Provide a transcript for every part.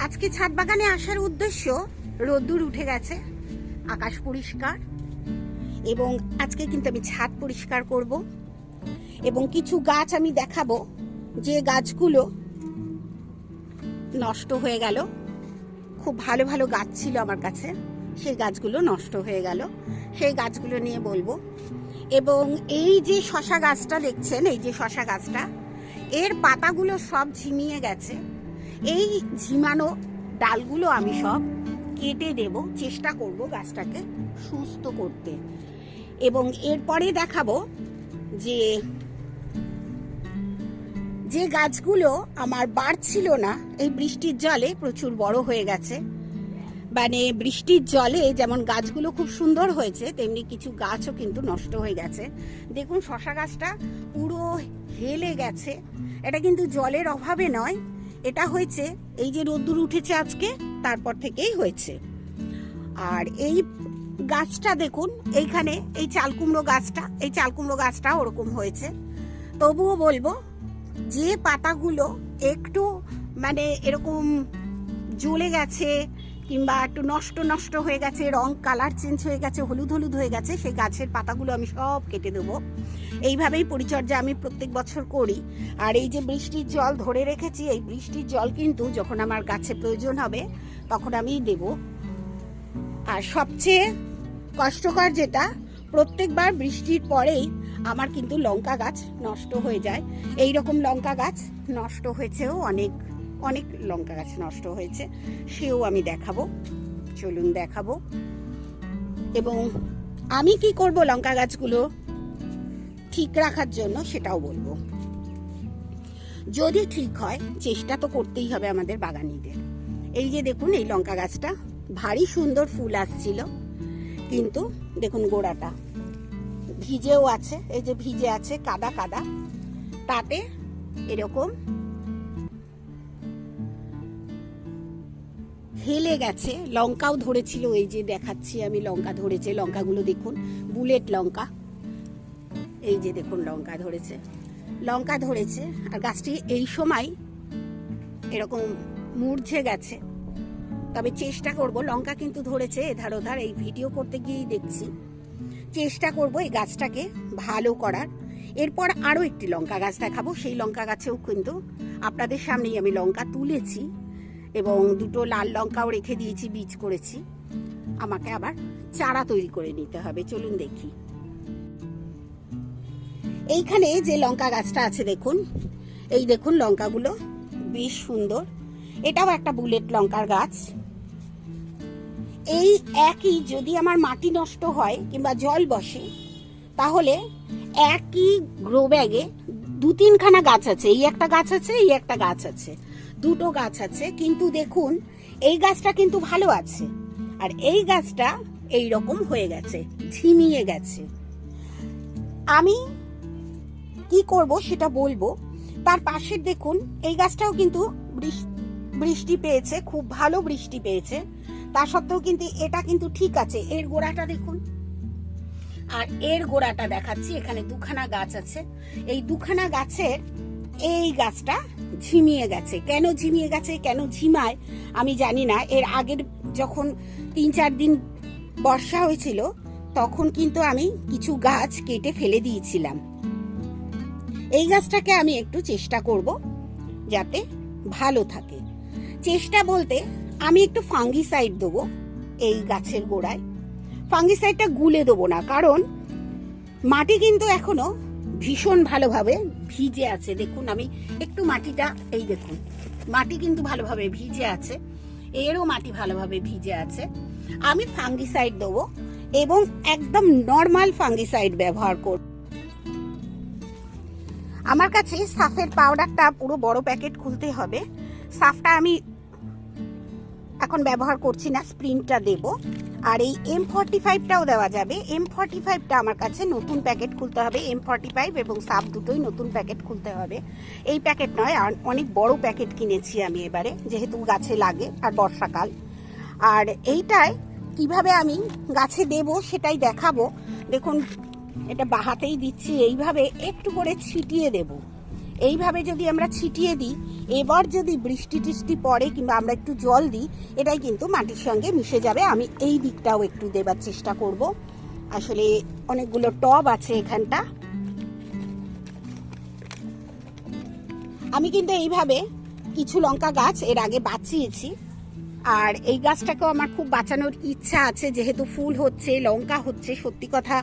আজকে ছাদ বাগানে আসার উদ্দেশ্য, রোদ্দুর উঠে গেছে, আকাশ পরিষ্কার, এবং আজকে কিন্তু আমি ছাদ পরিষ্কার করব, এবং কিছু গাছ আমি দেখাবো, যে গাছগুলো নষ্ট হয়ে গেল। খুব ভালো ভালো গাছ ছিল আমার কাছে, সেই গাছগুলো নষ্ট হয়ে গেল। সেই গাছগুলো নিয়ে বলব। এবং এই যে শশা গাছটা দেখছেন, এই যে শশা গাছটা, এর পাতাগুলো সব ঝিমিয়ে গেছে। এই ঝিমানো ডালগুলো আমি সব কেটে দেব, চেষ্টা করব গাছটাকে সুস্থ করতে। এবং এরপরে দেখাবো যে যে গাছগুলো আমার বাড়ছিল না, এই বৃষ্টির জলে প্রচুর বড় হয়ে গেছে। মানে বৃষ্টির জলে যেমন গাছগুলো খুব সুন্দর হয়েছে, তেমনি কিছু গাছও কিন্তু নষ্ট হয়ে গেছে। দেখুন শশা গাছটা পুরো হেলে গেছে। এটা কিন্তু জলের অভাবে নয় এটা হয়েছে, এই যে রোদ্দুর উঠেছে আজকে, তারপর থেকেই হয়েছে। আর এই গাছটা দেখুন, এইখানে এই চালকুমড়ো গাছটা, এই চালকুমড়ো গাছটা ওরকম হয়েছে। তবুও বলব, যে পাতাগুলো একটু মানে এরকম জ্বলে গেছে কিংবা একটু নষ্ট নষ্ট হয়ে গেছে, রং কালার চেঞ্জ হয়ে গেছে, হলুদ হলুদ হয়ে গেছে, সেই গাছের পাতাগুলো আমি সব কেটে দেবো। এইভাবেই পরিচর্যা আমি প্রত্যেক বছর করি। আর এই যে বৃষ্টির জল ধরে রেখেছি, এই বৃষ্টির জল কিন্তু যখন আমার গাছে প্রয়োজন হবে, তখন আমি দেব। আর সবচেয়ে কষ্টকর যেটা, প্রত্যেকবার বৃষ্টির পরেই আমার কিন্তু লঙ্কা গাছ নষ্ট হয়ে যায়। এই রকম লঙ্কা গাছ নষ্ট হয়েছেও অনেক অনেক লঙ্কা গাছ নষ্ট হয়েছে, সেও আমি দেখাবো। চলুন দেখাবো। এবং আমি কি করব লঙ্কা গাছগুলো ঠিক রাখার জন্য সেটাও বলব। যদি ঠিক হয়, চেষ্টা তো করতেই হবে আমাদের বাগানিদের। এই যে দেখুন, এই লঙ্কা গাছটা, ভারী সুন্দর ফুল আসছিল। কিন্তু দেখুন গোড়াটা, ভিজেও আছে, এই যে ভিজে আছে, কাদা কাদা। তাতে এরকম হেলে গেছে। লঙ্কাও ধরেছিল, এই যে দেখাচ্ছি আমি লঙ্কা ধরেছে। লঙ্কাগুলো দেখুন, বুলেট লঙ্কা। এই যে দেখুন, লঙ্কা ধরেছে। লঙ্কা ধরেছে, আর গাছটি এই সময় এরকম মূর্ঝে গেছে। তবে চেষ্টা করব, লঙ্কা কিন্তু ধরেছে এধার ওধার, এই ভিডিও করতে গিয়েই দেখছি। চেষ্টা করব এই গাছটাকে ভালো করার। এরপর আরও একটি লঙ্কা গাছ দেখাবো। সেই লঙ্কা গাছেও কিন্তু আপনাদের সামনেই আমি লঙ্কা তুলেছি। এবং দুটো লাল লঙ্কাও রেখে দিয়েছি, বীজ করেছি। আমাকে আবার চারা তৈরি করে নিতে হবে, চলুন দেখি। এইখানে যে লঙ্কা গাছটা আছে দেখুন, এই দেখুন লঙ্কাগুলো, বেশ সুন্দর। এটাও একটা বুলেট লঙ্কার গাছ। এই একই যদি আমার মাটি নষ্ট হয় কিংবা জল বসে, তাহলে একই গ্রো ব্যাগে দু তিনখানা গাছ আছে। এই একটা গাছ আছে, এই একটা গাছ আছে। দুটো গাছ আছে, কিন্তু দেখুন, এই গাছটা কিন্তু ভালো আছে। আর এই গাছটা এই রকম হয়ে গেছে, ঝিমিয়ে গেছে। আমি কি করব সেটা বলব? তার পাশের দেখুন, এই গাছটাও কিন্তু বৃষ- বৃষ্টি পেয়েছে, খুব ভালো বৃষ্টি পেয়েছে। তা সত্ত্বেও কিন্তু এটা কিন্তু ঠিক আছে। এর গোড়াটা দেখুন আর এর গোড়াটা দেখাচ্ছি, এখানে দুখানা গাছ আছে। এই দুখানা গাছের এই গাছটা ঝিমিয়ে গেছে। কেন ঝিমিয়ে গেছে, কেন ঝিমায়, আমি জানি না। এর আগের যখন তিন চার দিন বর্ষা হয়েছিল, তখন কিন্তু আমি কিছু গাছ কেটে ফেলে দিয়েছিলাম। এই গাছটাকে আমি একটু চেষ্টা করব যাতে ভালো থাকে। চেষ্টা বলতে আমি একটু ফাঙ্গিসাইড দেবো এই গাছের গোড়ায়। ফাঙ্গিসাইডটা গুলে দেবো না, কারণ মাটি কিন্তু এখনও ভীষণ ভালোভাবে ভিজে আছে। দেখুন, আমি একটু মাটিটা, এই দেখুন, মাটি কিন্তু ভালোভাবে ভিজে আছে, এরও মাটি ভালোভাবে ভিজে আছে। আমি ফাঙ্গিসাইড দেবো এবং একদম নর্মাল ফাঙ্গিসাইড ব্যবহার করব। আমার কাছে সাফের পাউডারটা পুরো বড় প্যাকেট খুলতে হবে। সাফটা আমি এখন ব্যবহার করছি না স্প্রিনটা দেব। আর এই এম ফর্টি ফাইভটাও দেওয়া যাবে। এম ফর্টি ফাইভটা আমার কাছে নতুন প্যাকেট খুলতে হবে। এম ফর্টি ফাইভ এবং সাপ দুটোই নতুন প্যাকেট খুলতে হবে। এই প্যাকেট নয়, আর অনেক বড় প্যাকেট কিনেছি আমি এবারে, যেহেতু গাছে লাগে আর বর্ষাকাল। আর এইটায় কীভাবে আমি গাছে দেব সেটাই দেখাবো। দেখুন, এটা বাহাতেই দিচ্ছি, এইভাবে একটু করে ছিটিয়ে দেব। এইভাবে যদি আমরা ছিটিয়ে দিই, এবার যদি বৃষ্টি টিষ্টি পড়ে কিংবা আমরা একটু জল দিই, এটাই কিন্তু মাটির সঙ্গে মিশে যাবে। আমি এই দিকটাও একটু দেবার চেষ্টা করব। আসলে অনেকগুলো টব আছে এখানটা। আমি কিন্তু এইভাবে কিছু লঙ্কা গাছ এর আগে বাঁচিয়েছি। আর এই গাছটাকেও আমার খুব বাঁচানোর ইচ্ছা আছে, যেহেতু ফুল হচ্ছে, লঙ্কা হচ্ছে, সত্যি কথা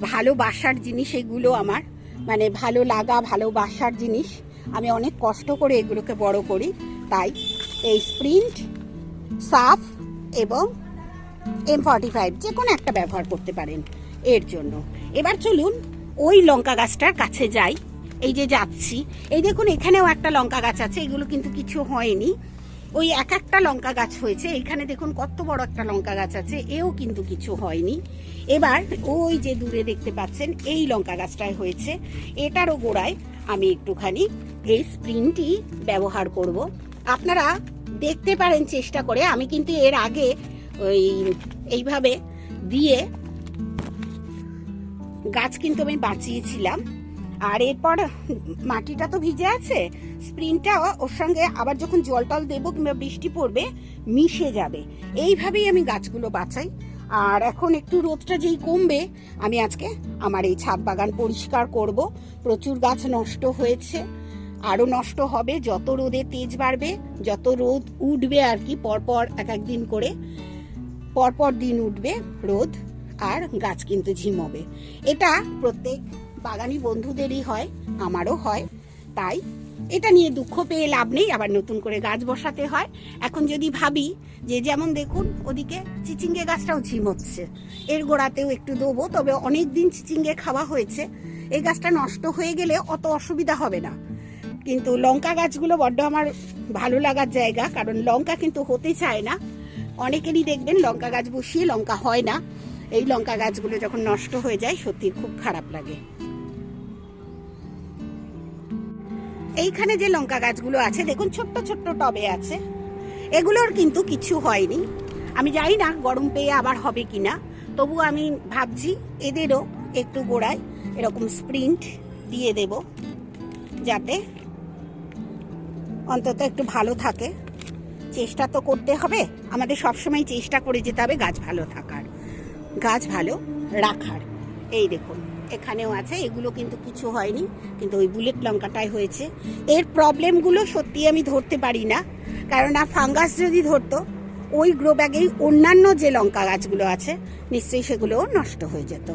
ভালোবাসার জিনিস এগুলো আমার। মানে ভালো লাগা ভালোবাসার জিনিস। আমি অনেক কষ্ট করে এগুলোকে বড় করি। তাই এই স্প্রিন্ট, সাফ এবং এম ফর্টি ফাইভ যে কোনো একটা ব্যবহার করতে পারেন এর জন্য। এবার চলুন ওই লঙ্কা গাছটার কাছে যাই। এই যে যাচ্ছি, এই দেখুন এখানেও একটা লঙ্কা গাছ আছে, এগুলো কিন্তু কিছু হয়নি। ওই এক একটা লঙ্কা গাছ হয়েছে। এইখানে দেখুন কত বড় একটা লঙ্কা গাছ আছে। এও কিন্তু কিছু হয়নি। এবার ওই যে দূরে দেখতে পাচ্ছেন, এই লঙ্কা গাছটায় হয়েছে। এটারও গোড়ায় আমি একটুখানি এই স্প্রিনটি ব্যবহার করব। আপনারা দেখতে পারেন চেষ্টা করে। আমি কিন্তু এর আগে ওই এইভাবে দিয়ে গাছ কিন্তু আমি বাঁচিয়েছিলাম। আর এরপর মাটিটা তো ভিজে আছে স্প্রিনটা ওর সঙ্গে আবার যখন জল টল দেবো কিংবা বৃষ্টি পড়বে, মিশে যাবে। এইভাবেই আমি গাছগুলো বাঁচাই আর এখন একটু রোদটা যেই কমবে, আমি আজকে আমার এই ছাদ বাগান পরিষ্কার করব। প্রচুর গাছ নষ্ট হয়েছে, আরও নষ্ট হবে, যত রোদে তেজ বাড়বে, যত রোদ উঠবে আর কি, পরপর এক এক দিন করে, পরপর দিন উঠবে রোদ, আর গাছ কিন্তু ঝিমবে। এটা প্রত্যেক বাগানি বন্ধুদেরই হয়, আমারও হয়। তাই এটা নিয়ে দুঃখ পেয়ে লাভ নেই, আবার নতুন করে গাছ বসাতে হয়। এখন যদি ভাবি যে যেমন দেখুন, ওদিকে চিচিঙ্গে গাছটাও ঝিমোচ্ছে এর গোড়াতেও একটু দেবো, তবে অনেক দিন চিচিঙ্গে খাওয়া হয়েছে। এই গাছটা নষ্ট হয়ে গেলে অত অসুবিধা হবে না। কিন্তু লঙ্কা গাছগুলো বড্ড আমার ভালো লাগার জায়গা, কারণ লঙ্কা কিন্তু হতে চায় না। অনেকেরই দেখবেন লঙ্কা গাছ বসিয়ে লঙ্কা হয় না। এই লঙ্কা গাছগুলো যখন নষ্ট হয়ে যায় সত্যি খুব খারাপ লাগে। এইখানে যে লঙ্কা গাছগুলো আছে, দেখুন ছোট্ট ছোট্ট টবে আছে। এগুলোর কিন্তু কিছু হয়নি। আমি জানি না গরম পেয়ে আবার হবে কিনা। তবু আমি ভাবছি এদেরও একটু গোড়ায় এরকম স্প্রিন্ট দিয়ে দেব, যাতে অন্তত একটু ভালো থাকে। চেষ্টা তো করতে হবে। আমাদের সবসময় চেষ্টা করে যেতে হবে গাছ ভালো থাকার। গাছ ভালো রাখার। এই দেখুন। এখানেও আছে, এগুলো কিন্তু কিছু হয়নি, কিন্তু ওই বুলেট লঙ্কাটাই হয়েছে। এর প্রবলেমগুলো সত্যি আমি ধরতে পারি না কারণ আর ফাঙ্গাস যদি ধরতো, ওই গ্রো ব্যাগেই অন্যান্য যে লঙ্কা গাছগুলো আছে, নিশ্চয়ই সেগুলোও নষ্ট হয়ে যেত।